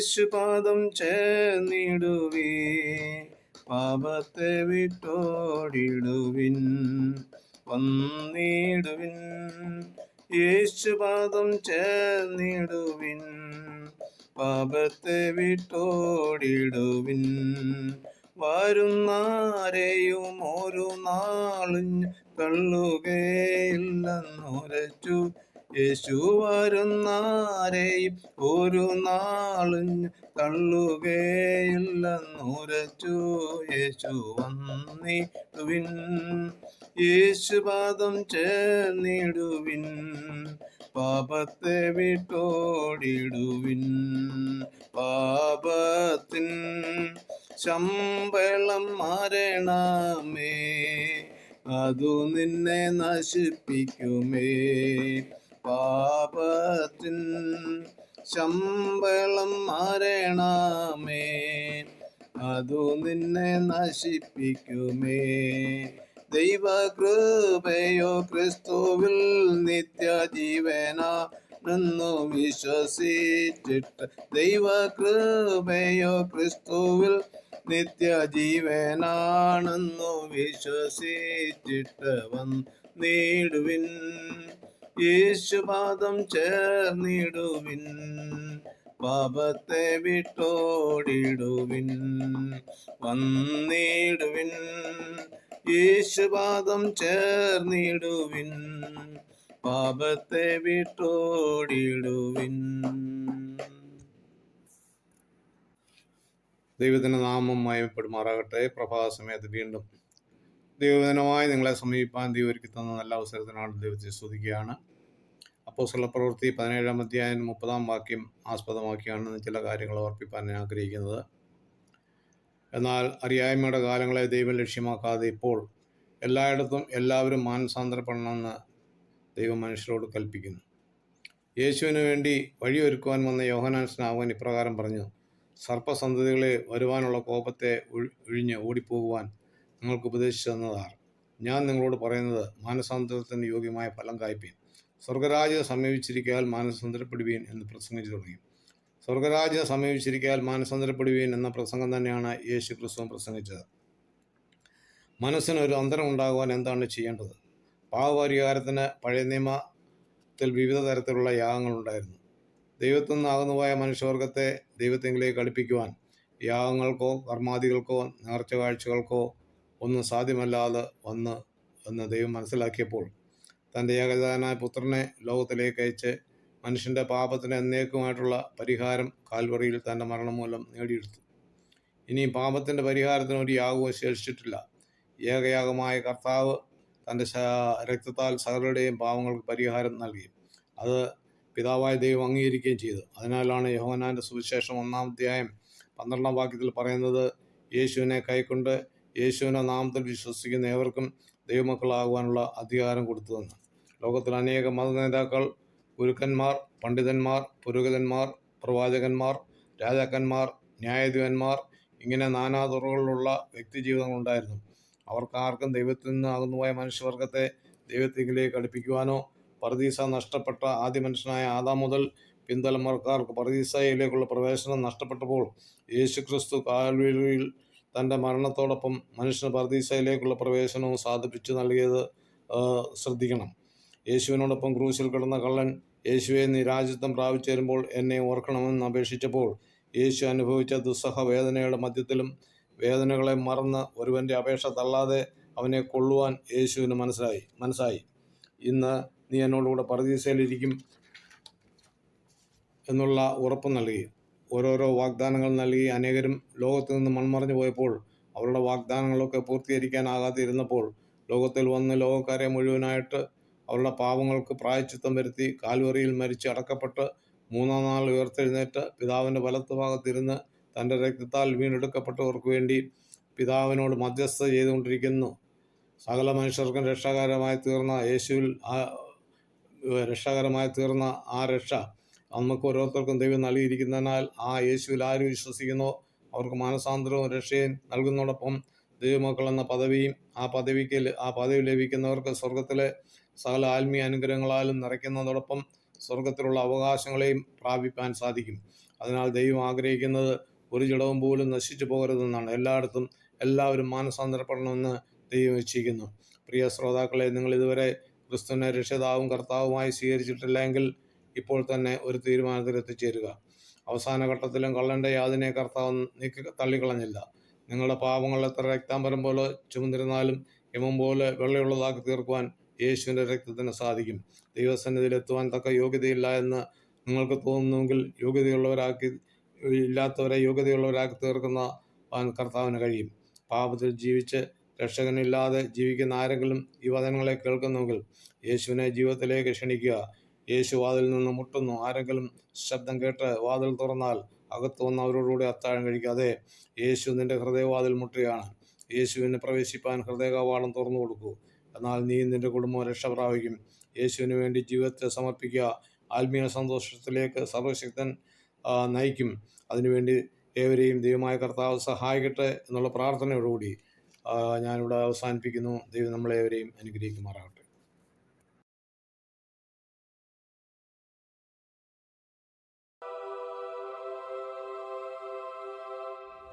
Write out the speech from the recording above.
യേശുപാദം ചേർന്നിടുവേ. പാപത്തെ വിട്ടോടിടുവിൻ വന്നിടുവിൻ. യേശുപാദം ചേർന്നിടുവിൻ പാപത്തെ വിട്ടോടിടുവിൻ. വരുന്നാരെയും ഒരു നാളും തള്ളുകയില്ലെന്നുരച്ചു യേശു വരുന്നാരെയും ഒരു നാളും തള്ളുകയില്ലെന്നുരച്ചു. യേശു വന്നിടുവിൻ. യേശുപാദം ചേർന്നിടുവിൻ. പാപത്തെ വിട്ടോടിടുവിൻ. പാപത്തിൻ ശമ്പളം മരണമേ അതു നിന്നെ നശിപ്പിക്കുമേ. പാപത്തിൻ ശമ്പളം മരണമേ അതു നിന്നെ നശിപ്പിക്കുമേ. ദൈവകൃപയോ ക്രിസ്തുവിൽ നിത്യജീവന നിന്നു വിശ്വസിച്ചിട്ട് ദൈവകൃപയോ ക്രിസ്തുവിൽ നിത്യജീവനാണെന്നു വിശ്വസിച്ചിട്ട് വന്നിടുവിൻ. യേശുപാദം ചേർന്നിടുവിൻ പാപത്തെ വിട്ടോടിടുവിൻ വന്നിടുവിൻ. യേശുപാദം ചേർന്നിടുവിൻ പാപത്തെ വിട്ടോടിടുവിൻ. ദൈവത്തിന്റെ നാമം മയപ്പെടുമാറാകട്ടെ. പ്രഭാസമയത്ത് വീണ്ടും ദൈവദിനമായി നിങ്ങളെ സമീപിപ്പാൻ ദൈവം ഒരുക്കി തന്ന നല്ല അവസരത്തിനാണ് ദൈവത്തെ സ്തുതിക്കുകയാണ്. അപ്പോൾ പ്രവൃത്തി പതിനേഴാം അധ്യായം മുപ്പതാം വാക്യം ആസ്പദമാക്കിയാണ് ചില കാര്യങ്ങൾ ഓർപ്പിക്കാൻ ഞാൻ ആഗ്രഹിക്കുന്നത്. എന്നാൽ അറിയായ്മയുടെ കാലങ്ങളെ ദൈവം ലക്ഷ്യമാക്കാതെ ഇപ്പോൾ എല്ലായിടത്തും എല്ലാവരും മാനസാന്തരപ്പെടണമെന്ന് ദൈവം മനുഷ്യരോട് കൽപ്പിക്കുന്നു. യേശുവിന് വേണ്ടി വഴിയൊരുക്കുവാൻ വന്ന യോഹനാൻ സ്നാവൻ ഇപ്രകാരം പറഞ്ഞു സർപ്പസന്തതികളെ വരുവാനുള്ള കോപത്തെ ഒഴി- ഒഴിഞ്ഞ് ഓടിപ്പോകുവാൻ നിങ്ങൾക്ക് ഉപദേശിച്ചു തന്നതാർ ഞാൻ നിങ്ങളോട് പറയുന്നത് മാനസാന്തരത്തിന് യോഗ്യമായ ഫലം കായ്പീൻ സ്വർഗരാജ്യം സമീപിച്ചിരിക്കാൽ മാനസാന്തരപ്പെടുവീൻ എന്ന് പ്രസംഗിച്ചു തുടങ്ങി. സ്വർഗരാജ്യം സമീപിച്ചിരിക്കാൽ മാനസാന്തരപ്പെടുവീൻ എന്ന പ്രസംഗം തന്നെയാണ് യേശു ക്രിസ്തു പ്രസംഗിച്ചത്. മനസ്സിനൊരു അന്തരം ഉണ്ടാകുവാൻ എന്താണ് ചെയ്യേണ്ടത്? പാവപരിഹാരത്തിന് പഴയ നിയമത്തിൽ വിവിധ തരത്തിലുള്ള യാഗങ്ങളുണ്ടായിരുന്നു ദൈവത്തിൽ നിന്നാകുന്നതായ മനുഷ്യവർഗത്തെ ദൈവത്തെങ്കിലേക്ക് അടുപ്പിക്കുവാൻ യാഗങ്ങൾക്കോ കർമാദികൾക്കോ നേർച്ച കാഴ്ചകൾക്കോ ഒന്നും സാധ്യമല്ലാതെ വന്ന് എന്ന് ദൈവം മനസ്സിലാക്കിയപ്പോൾ തന്റെ ഏകജാതനായ പുത്രനെ ലോകത്തിലേക്ക് അയച്ച് മനുഷ്യന്റെ പാപത്തിന് എന്നേക്കുമായിട്ടുള്ള പരിഹാരം കാൽവറിയിൽ തന്റെ മരണം മൂലം നേടിയെടുത്തു. ഇനി പാപത്തിന്റെ പരിഹാരത്തിന് ഒരു യാഗവും ശേഷിച്ചിട്ടില്ല ഏകയാഗമായ കർത്താവ് തന്റെ രക്തത്താൽ സകലരുടെയും പാവങ്ങൾക്ക് പരിഹാരം നൽകി. അത് പിതാവായ ദൈവം അംഗീകരിക്കുകയും ചെയ്തു. അതിനാലാണ് യോഹനാന്റെ സുവിശേഷം ഒന്നാം അധ്യായം പന്ത്രണ്ടാം വാക്യത്തിൽ പറയുന്നത് യേശുവിനെ കൈക്കൊണ്ട് യേശുവിനെ നാമത്തിൽ വിശ്വസിക്കുന്ന ഏവർക്കും ദൈവമക്കളാകുവാനുള്ള അധികാരം കൊടുത്തുവെന്ന്. ലോകത്തിൽ അനേക മത നേതാക്കൾ ഗുരുക്കന്മാർ പണ്ഡിതന്മാർ പുരോഹിതന്മാർ പ്രവാചകന്മാർ രാജാക്കന്മാർ ന്യായാധിപന്മാർ ഇങ്ങനെ നാനാ തുറകളിലുള്ള വ്യക്തിജീവിതങ്ങളുണ്ടായിരുന്നു അവർക്കാർക്കും ദൈവത്തിൽ നിന്നാകുന്നതായ മനുഷ്യവർഗത്തെ ദൈവത്തിലേക്ക് അടുപ്പിക്കുവാനോ പർദീസ നഷ്ടപ്പെട്ട ആദ്യ മനുഷ്യനായ ആദാം മുതൽ പിന്തലമുറക്കാർക്ക് പർദീസയിലേക്കുള്ള പ്രവേശനം നഷ്ടപ്പെട്ടപ്പോൾ യേശുക്രിസ്തു കാൽവരിയിൽ തന്റെ മരണത്തോടൊപ്പം മനുഷ്യന് പർദീസയിലേക്കുള്ള പ്രവേശനവും സാധിപ്പിച്ചു നൽകിയത് ശ്രദ്ധിക്കണം. യേശുവിനോടൊപ്പം ക്രൂശിൽ കിടന്ന കള്ളൻ യേശുവെ നീ രാജ്യത്വം പ്രാപിച്ചു വരുമ്പോൾ എന്നെ ഓർക്കണമെന്ന് അപേക്ഷിച്ചപ്പോൾ യേശു അനുഭവിച്ച ദുസ്സഹ വേദനയുടെ മധ്യത്തിലും വേദനകളെ മറന്ന് ഒരുവന്റെ അപേക്ഷ തള്ളാതെ അവനെ കൊള്ളുവാൻ യേശുവിന് മനസ്സിലായി. മനസ്സായി. ഇന്ന് നീ എന്നോടുകൂടെ പറദീസയിലിരിക്കും എന്നുള്ള ഉറപ്പ് നൽകി. ഓരോരോ വാഗ്ദാനങ്ങൾ നൽകി അനേകരും ലോകത്തു നിന്ന് മൺമറഞ്ഞു പോയപ്പോൾ അവരുടെ വാഗ്ദാനങ്ങളൊക്കെ പൂർത്തീകരിക്കാനാകാതെ ഇരുന്നപ്പോൾ ലോകത്തിൽ വന്ന് ലോകക്കാരെ മുഴുവനായിട്ട് അവരുടെ പാവങ്ങൾക്ക് പ്രായച്ചിത്തം വരുത്തി കാൽവറിയിൽ മരിച്ച് അടക്കപ്പെട്ട് മൂന്നാം നാൾ ഉയർത്തെഴുന്നേറ്റ് പിതാവിന്റെ വലത്ത് ഭാഗത്തിരുന്ന് തന്റെ രക്തത്താൽ വീണ്ടെടുക്കപ്പെട്ടവർക്ക് വേണ്ടി പിതാവിനോട് മധ്യസ്ഥത ചെയ്തുകൊണ്ടിരിക്കുന്നു. സകല മനുഷ്യർക്കും രക്ഷാകരമായി തീർന്ന യേശുവിൽ ആ രക്ഷാകരമായി തീർന്ന ആ രക്ഷ നമുക്ക് ഓരോരുത്തർക്കും ദൈവം നൽകിയിരിക്കുന്നതിനാൽ ആ യേശുവിൽ ആര് വിശ്വസിക്കുന്നോ? അവർക്ക് മാനസാന്തരവും രക്ഷയും നൽകുന്നതോടൊപ്പം ദൈവമക്കൾ എന്ന പദവിയും ആ പദവിക്ക് ആ പദവി ലഭിക്കുന്നവർക്ക് സ്വർഗത്തിലെ സകല ആത്മീയ അനുഗ്രഹങ്ങളാലും നിറയ്ക്കുന്നതോടൊപ്പം സ്വർഗത്തിലുള്ള അവകാശങ്ങളെയും പ്രാപിപ്പാൻ സാധിക്കും. അതിനാൽ ദൈവം ആഗ്രഹിക്കുന്നത് ഒരു ജഡവും പോലും നശിച്ചു പോകരുതെന്നാണ്. എല്ലായിടത്തും എല്ലാവരും മാനസാന്തരപ്പെടണമെന്ന് ദൈവം ഇച്ഛിക്കുന്നു. പ്രിയ ശ്രോതാക്കളെ നിങ്ങൾ ഇതുവരെ ക്രിസ്തുവിനെ രക്ഷിതാവും കർത്താവുമായി സ്വീകരിച്ചിട്ടില്ലെങ്കിൽ ഇപ്പോൾ തന്നെ ഒരു തീരുമാനത്തിൽ എത്തിച്ചേരുക. അവസാന ഘട്ടത്തിലും കള്ളന്റെ യാതിനെ കർത്താവ് നീക്കി തള്ളിക്കളഞ്ഞില്ല. നിങ്ങളുടെ പാപങ്ങൾ എത്ര രക്താംബരം പോലെ ചുമന്നിരുന്നാലും യമം പോലെ വെള്ളയുള്ളതാക്കി തീർക്കുവാൻ യേശുവിന്റെ രക്തത്തിന് സാധിക്കും. ദൈവസന്നിധിയിലെത്തുവാൻ തക്ക യോഗ്യതയില്ല എന്ന് നിങ്ങൾക്ക് തോന്നുന്നുവെങ്കിൽ യോഗ്യതയുള്ളവരാക്കി ഇല്ലാത്തവരെ യോഗ്യതയുള്ളവരാക്കി തീർക്കുന്ന കർത്താവിന് കഴിയും. പാപത്തിൽ ജീവിച്ച് രക്ഷകനില്ലാതെ ജീവിക്കുന്ന ആരെങ്കിലും ഈ വചനങ്ങളെ കേൾക്കുന്നുവെങ്കിൽ യേശുവിനെ ജീവിതത്തിലേക്ക് ക്ഷണിക്കുക. യേശു വാതിൽ നിന്ന് മുട്ടുന്നു. ആരെങ്കിലും ശബ്ദം കേട്ട് വാതിൽ തുറന്നാൽ അകത്ത് വന്ന് അവരോടുകൂടി അത്താഴം കഴിക്കാതെ യേശു നിന്റെ ഹൃദയവാതിൽ മുട്ടുകയാണ്. യേശുവിനെ പ്രവേശിപ്പാൻ ഹൃദയകവാടം തുറന്നു കൊടുക്കൂ എന്നാൽ നീ നിന്റെ കുടുംബം രക്ഷ പ്രാപിക്കും യേശുവിന് വേണ്ടി ജീവിതത്തെ സമർപ്പിക്കുക. ആത്മീയ സന്തോഷത്തിലേക്ക് സർവശക്തൻ നയിക്കും. അതിനുവേണ്ടി ഏവരെയും ദൈവമായ കർത്താവ് സഹായിക്കട്ടെ എന്നുള്ള പ്രാർത്ഥനയോടുകൂടി ഞാനിവിടെ അവസാനിപ്പിക്കുന്നു. ദൈവം നമ്മളേവരെയും അനുഗ്രഹിക്കുമാറാകട്ടെ.